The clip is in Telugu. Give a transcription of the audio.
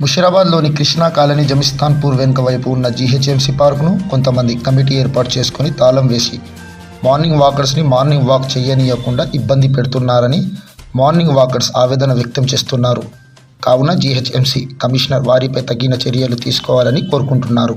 ముషిరాబాద్లోని కృష్ణా కాలనీ జమిస్తాన్పూర్ వెనుక వైపు ఉన్న జీహెచ్ఎంసీ పార్కును కొంతమంది కమిటీ ఏర్పాటు చేసుకుని తాళం వేసి మార్నింగ్ వాకర్స్ని మార్నింగ్ వాక్ చేయనీయకుండా ఇబ్బంది పెడుతున్నారని మార్నింగ్ వాకర్స్ ఆవేదన వ్యక్తం చేస్తున్నారు. కావున జీహెచ్ఎంసీ కమిషనర్ వారిపై తగిన చర్యలు తీసుకోవాలని కోరుకుంటున్నారు.